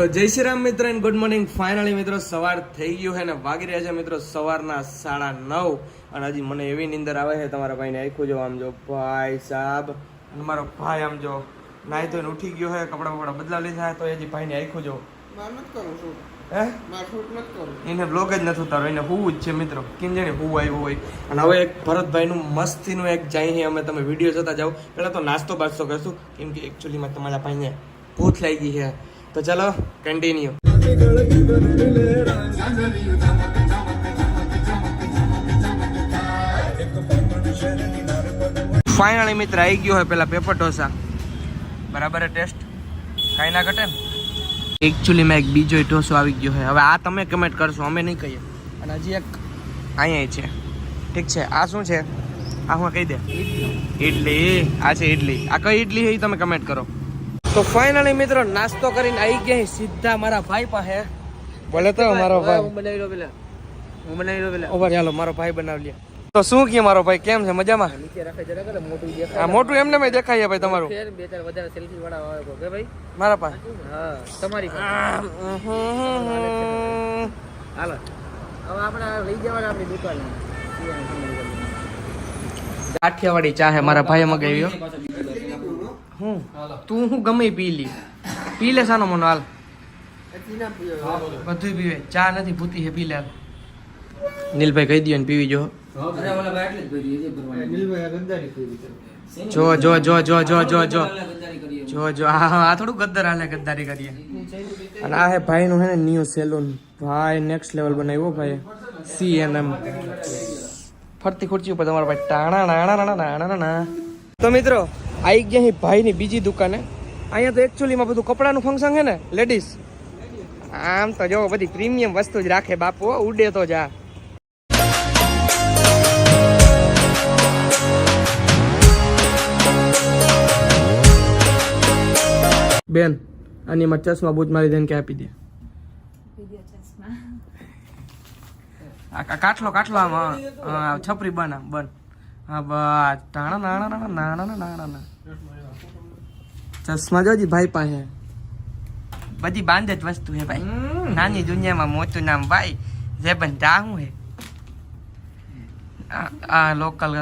તો જય શ્રી રામ મિત્ર એન્ડ ગુડ મોર્નિંગ ફાઇનલી મિત્રો સવાર થઈ ગયું છે ને વાગી રહ્યા છે મિત્રો સવારના સાડા નવ. અને હજી મને એવી નીંદર આવે છે તમારા ભાઈને આખું જો આમ જો ભાઈ સાહેબ અને મારો ભાઈ આમ જો નાહી ધોઈને ઉઠી ગયો છે કપડા બપડા બદલા લીધા તો હજી ભાઈને આખું જો. એને બ્લોગ જ નથી ઉતારો એને હું જ છે મિત્રો. કેમ જાણે હું આવ્યું હોય. અને હવે એક ભરતભાઈનું મસ્તીનું એક જાય છે અમે તમે વીડિયો જોતા જાઓ. પહેલાં તો નાસ્તો બાસ્તો કરશું કેમ કે એકચ્યુઅલીમાં તમારા ભાઈને ભૂખ લાગી છે. તો ચલો કન્ટિન્યુ ફાઇનલી મિત્ર આવી ગયો હોય પેલા પેપર ઢોસા. બરાબર ટેસ્ટ કાંઈ ના ઘટે ને? એકચ્યુઅલી મેં એક બીજો ઢોસો આવી ગયો છે હવે આ તમે કમેન્ટ કરશો, અમે નહીં કહીએ. અને હજી એક અહીંયા છે. ઠીક છે, આ શું છે? આ હું કહી દે. ઇડલી આ છે ઇડલી આ કઈ ઇડલી છે એ તમે કમેન્ટ કરો. તો ફાઇનલી મિત્રો નાસ્તો કરીને આવી ગયા સીધા મારા ભાઈ પાસે. બોલે તો મારો ભાઈ હું બનાવી લો પેલા. હું બનાવી લો પેલા. ઓબર ચાલો મારો ભાઈ બનાવી લે. તો શું કે મારો ભાઈ કેમ છે મજામાં? નીચે રાખે જરા કરે મોટું દેખાય. આ મોટું એમને મેં દેખાય ભાઈ તમારું. ફેર બે ચાર વધારે સેલ્ફી વાળા આવે કે ભાઈ? મારા પાસે. હા તમારી પાસે. હાલો. હવે આપણે લઈ જવાના આપણી દુકાને. કાઠિયાવાડી ચા હે મારા ભાઈ મગાવી હો. તું હું ગમે પી લી. પી લે સાનો મનો હાલ. બધું પીવે. ચા નથી ભૂતી હે પી લે. નીલભાઈ કહી દયો ને પીવી જો. જો જો જો જો જો જો જો જો. જો આ આ થોડું ગદ્દર હાલે ગદ્દારી કરીએ. અને આ હે ભાઈનું હે ને ન્યુ સેલૂન ભાઈ નેક્સ્ટ લેવલ બનાવ્યો ભાઈ સી એન એમ ફરતી ખુરચી ઉપર તમારા ભાઈ ટાણા નાણા નાણા નાણા નાણા તો મિત્રો આવી ગયા અહીં ભાઈની બીજી દુકાને. અહીંયા તો એકચ્યુઅલીમાં બધું કપડાનું ફંક્શન છે ને લેડીઝ આમ તો જો બધી પ્રીમિયમ વસ્તુ જ રાખે બાપુ ઉડે તો જા. બેન અને એમાં ચશ્મા બૂટ મારી દઈને કે આપી દે. કાટલો કાટલો આમ છપરી બન આમ બન. હા બસ. નાણા નાણા નાણા નાણા નાણા નાણા. ચશ્મા જોજી ભાઈ પાસે. બધી બાંધ જ વસ્તુ હે ભાઈ. નાની દુનિયામાં મોટું નામ ભાઈ. જે જા હું હે. આ- લોકલ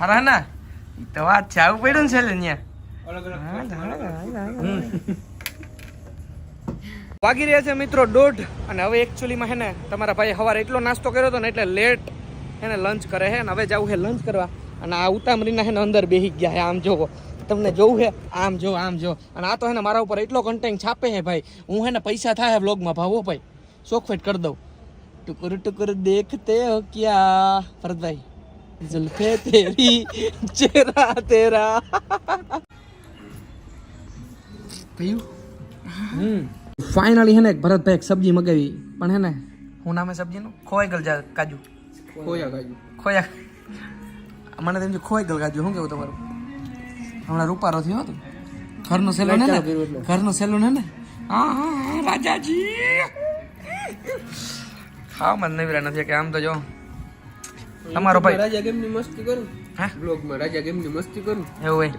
હરા ના તો વાત છે. આવું પડ્યું ને છેલ્લે ત્યાં વાગી રહ્યા છે મિત્રો દોઢ અને હવે એકચ્યુઅલીમાં હે ને તમારા ભાઈ સવારે એટલો નાસ્તો કર્યો હતો ને એટલે લેટ એને લંચ કરે છે ને હવે જવું છે લંચ કરવા અને આ ઉતામરીના હે ને અંદર બેસી ગયા છે આમ જોવો તમને જોવું છે આમ જો આમ જો અને આ તો હે ને મારા ઉપર એટલો કન્ટેન્ટ છાપે છે ભાઈ હું હે ને પૈસા થાય બ્લોગમાં ભાવો ભાઈ શોખફેટ કરી દઉં ટુકુર ટુકુર દેખતે હો ક્યા ભરતભાઈ जुल्फे तेरी चेहरा तेरा ફાઇનલી હે ને ભરતભાઈ એક સબ્જી મગાવી. પણ હે ને? હું નામે સબ્જીનું? ખોવાઈ ગલ કાજુ. ખોયા કાજુ. ખોયા. મને તેમ ખોવાઈ ગલ કાજુ. શું કેવું તમારું? હમણાં રૂપારો થયો હતો. ઘરનો સેલૂન હે ને ઘરનો સેલૂન હે ને? હા હા હા, રાજાજી. હા મને નવીરા નથી કે આમ તો જો. તમારો ભાઈ. રાજા ગેમની મસ્તી કરું? હા? બ્લોગમાં રાજા ગેમની મસ્તી કરું? એવું હોય.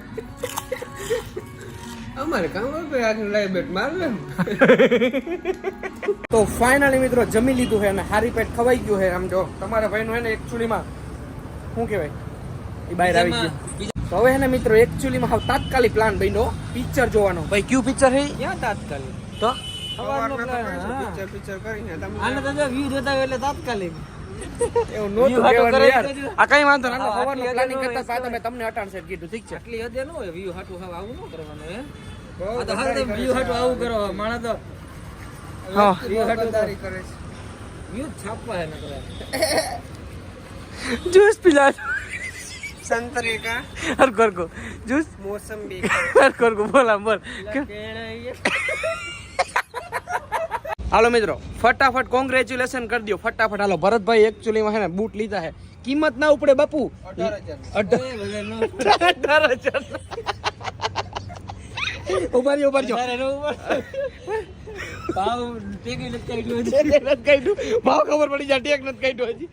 અમારે તો ફાઇનલી મિત્રો જમી લીધું છે અને હારી પેટ ખવાઈ ગયું છે. આમ જો તમારા ભાઈનું હે ને એકચ્યુઅલીમાં શું કહેવાય? એ બહાર આવી ગયું. તો હવે હે ને મિત્રો એકચ્યુઅલીમાં હવે તાત્કાલિક પ્લાન બન્યો. પિક્ચર જોવાનો. ભાઈ ક્યુ પિક્ચર છે ક્યાં તાત્કાલિક? તો? સવારનો પ્લાન પિક્ચર પિક્ચર કરીને તમે આને તો વ્યૂ જોતા હોય એટલે તાત્કાલિક. એવું નહોતું કહેવાનું યાર. આ કઈ વાંધો ના સવારનું પ્લાનિંગ કરતા નો પહેલા તમને અટાણ કીધું. ઠીક છે. આટલી હદે નો હોય વ્યૂ હાટું હવે આવું ન કરવાનું હે? આ તો હાલ વ્યૂ હાટું આવું કરો. માણસ તો હા. વ્યૂ હાટું કરે છે. વ્યૂ છાપવા હે ન કરે જ્યુસ પીલા સંતરે કા હર કર કો જ્યુસ કર કો બોલ આમ બોલ. કે- હાલો મિત્રો ફટાફટ કોંગ્રેચ્યુલેશન કરી દો ફટાફટ હાલો ભરતભાઈ એકચ્યુઅલીમાં હે ને બૂટ લીધા હે. કિંમત ના ઉપડે બાપુ. અઢાર હજાર ઊભા રહ્યો ઊભા. ભાવ ખબર પડી જાય ટેક નથી કાઢ્યું હજી.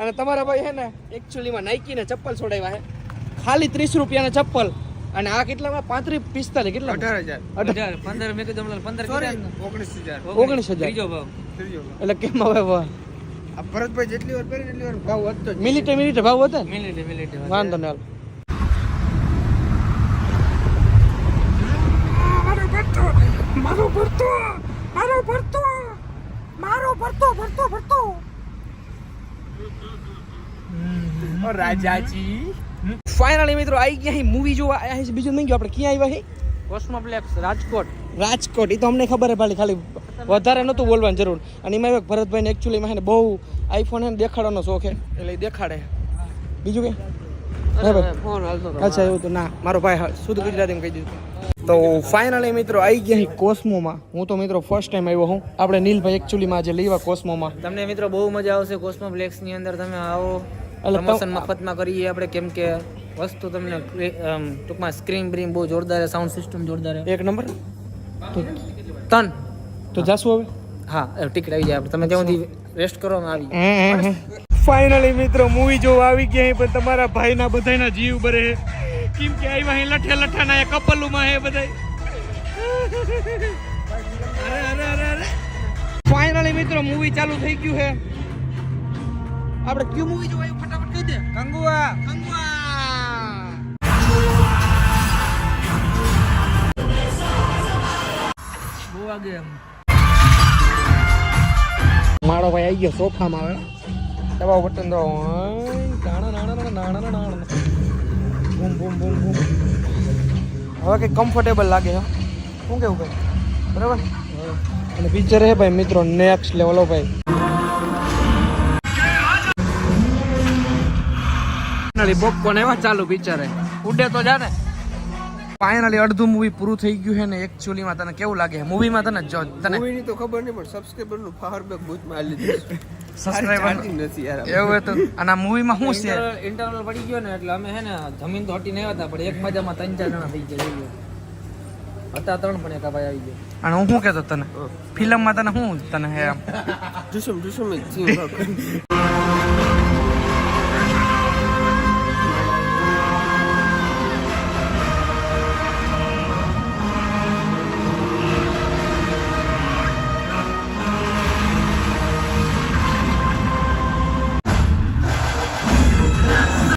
અને તમારા ભાઈ હે ને એકચ્યુઅલીમાં નાઇકી ને ચપ્પલ છોડાવ્યા હે. ખાલી ત્રીસ રૂપિયાના ચપ્પલ. અને આ કેટલામાં? પાંત્રીસ પિસ્તાલીસ કેટલા? અઢાર હજાર. અઢાર, પંદર મેં કીધું પંદર ઓગણીસ હજાર. ઓગણીસ. હજાર. ત્રીજો ભાવ. ત્રીજો એટલે કેમ હવે ભરતભાઈ જેટલી વાર પહેરી એટલી વાર ભાવ વધતો જ મિનિટે મિનિટે ભાવ વધે ને? મિનિટે મિનિટે વાંધો. ભરતો ભરતો. ઓ રાજાજી. ફાઇનલી મિત્રો આવી ગયા અહીં મૂવી જોવા. આવ્યા છે બીજું નહીં ગયો. આપણે ક્યાં આવ્યા છે કોસ્મોપ્લેક્સ રાજકોટ. રાજકોટ. એ તો અમને ખબર હે ખાલી વધારે નહોતું બોલવાની જરૂર. અને એમાં એક ભરતભાઈને એકચ્યુઅલી માં બહુ આઈફોન એને દેખાડવાનો શોખ હે. એટલે એ દેખાડે. બીજું કઈ? ફોન હાલતો અચ્છા એવું તો. ના મારો ભાઈ શુદ્ધ ગુજરાતીમાં કહી દીધું. તો ફાઇનલી મિત્રો આવી ગયા કોસ્મોમાં. હું તો મિત્રો ફર્સ્ટ ટાઈમ આવ્યો હું. આપણે નીલભાઈ એકચ્યુઅલીમાં આજે લેવા કોસ્મોમાં. તમને મિત્રો બહુ મજા આવશે કોસ્મોપ્લેક્સની અંદર. તમે આવો. પ્રમોશન મફતમાં કરીએ આપણે કેમ કે વસ્તુ તમને આમ ટૂંકમાં સ્ક્રીન બ્રીન બહુ જોરદાર સાઉન્ડ સિસ્ટમ જોરદાર એક નંબર તો તન. તો જાશું હવે? હા ટિકિટ આવી જાય તમે ત્યાં સુધી રેસ્ટ કરો અમે આવી ફાઇનલી મિત્રો મૂવી જોવા આવી ગયા પણ તમારા ભાઈના બધાના જીવ બરે કેમ કે આવ્યા અહીં લઠે લઠાના એ કપલુમાં હે બધાય. અરે અરે અરે અરે. ફાઇનલી મિત્રો મૂવી ચાલુ થઈ ગયું છે. આપણે કયું મૂવી જોવા આવ્યું ફટાફટ કહી દે. કંગુઆ. કંગુઆ. બહુ વાગે એમ. મારો ભાઈ આવી ગયો સોફામાં આવે દબાવ બટન દો નાણા નાણા નાણા નાણા બૂમ બૂમ બૂમ બૂમ હવે કંઈક કમ્ફર્ટેબલ લાગે હા. શું કેવું ભાઈ? બરાબર? અને પિક્ચર હે ભાઈ મિત્રો નેક્સ્ટ લેવલો ભાઈ. પોપકોર્ન એવા ચાલુ પિક્ચર હે ઉડે તો જા ને ફાઇનલી અડધું મૂવી પૂરું થઈ ગયું છે ને એકચ્યુઅલીમાં તને કેવું લાગે મૂવીમાં તને જો તને મૂવીની તો ખબર નહીં પણ સબસ્ક્રાઇબરનું પાવર બેક બહુ જ મારી લીધું સબસ્ક્રાઇબર નથી યાર એવું તો અને મૂવીમાં શું છે? ઇન્ટરનલ પડી ગયો ને એટલે અમે હે ને જમીન તો હટીને આવ્યા હતા પણ એક મજામાં ત્રણ ચાર જણા થઈ ગયા હતા ત્રણ પણ એક ભાઈ આવી ગયા. અને હું શું કહેતો તને? ફિલ્મમાં તને શું તને હે આમ જુસમ જુસમ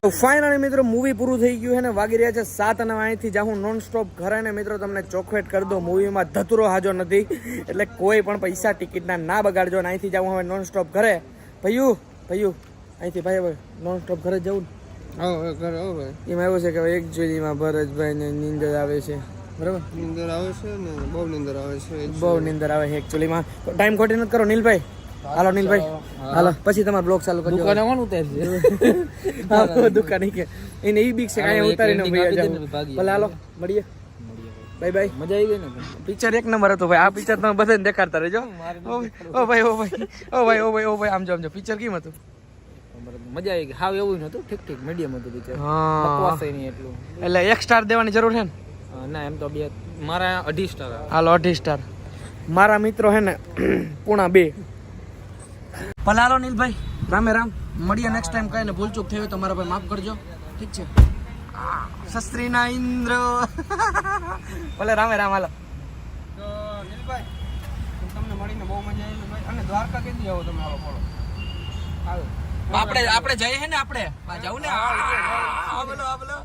છીએ ફાઇનલી મિત્રો મૂવી પૂરું થઈ ગયું છે ને વાગી રહ્યા છે સાત અને અહીંથી જાઉં નોન સ્ટોપ ઘરે ને મિત્રો તમને ચોખવેટ કરી દો મૂવીમાં ધતુરો હાજો નથી એટલે કોઈ પણ પૈસા ટિકિટના ના બગાડજો ને અહીંથી જાઉં હવે નોન સ્ટોપ ઘરે. ભૈયું ભૈયું અહીંથી ભાઈ હવે નોન સ્ટોપ ઘરે જવું ભાઈ. એમાં એવું છે કે હવે એક જોઈમાં ભરતભાઈ ને નીંદર આવે છે. બરાબર? નીંદર આવે છે ને બહુ નીંદર આવે છે બહુ નીંદર આવે છે એકચ્યુઅલીમાં ટાઈમ ખોટી નથી કરો નીલભાઈ. હાલો નીલભાઈ હાલો પછી તમારો બ્લોગ ચાલુ કરજો. દુકાને કોણ ઉતારશે? હા દુકાને. કે. એને ઈ બીક છે કાંઈ ઉતારીને ભાઈ ભાગીએ. ભલે હાલો મળીએ. Bye bye. મજા આવી ગઈ ને પિક્ચર એક નંબર હતો ભાઈ. આ પિક્ચર તમે બધાને દેખાડતા રહેજો. ઓ ભાઈ ઓ ભાઈ ઓ ભાઈ ઓ ભાઈ ઓ ભાઈ આમ જો આમ જો. પિક્ચર કેમ હતું? મજા આવી ગઈ. હાવ એવું નતું ઠીક ઠીક મીડિયમ હતું પિક્ચર બકવાસ નહીં એટલું. એટલે એક સ્ટાર દેવાની જરૂર છે ને? ના એમ તો બે મારા અઢી સ્ટાર હાલો અઢી સ્ટાર મારા મિત્રો હે ને પૂણા બે. ભલે નીલભાઈ. રામે રામ. મળીએ નેક્સ્ટ ટાઈમ કઈ ને ભૂલચૂક થઈ હોય તો મારા ભાઈ માફ કરજો. ઠીક છે? શસ્ત્રીના ઇન્દ્ર. ભલે રામે રામ હાલો. તો નીલભાઈ તમને મળીને બહુ મજા આવી ભાઈ. અને દ્વારકા કેદી આવો તમે આવો બોલો. આપણે આપણે જઈએ ને આપણે? જવું ને? આ બોલો આ બોલો.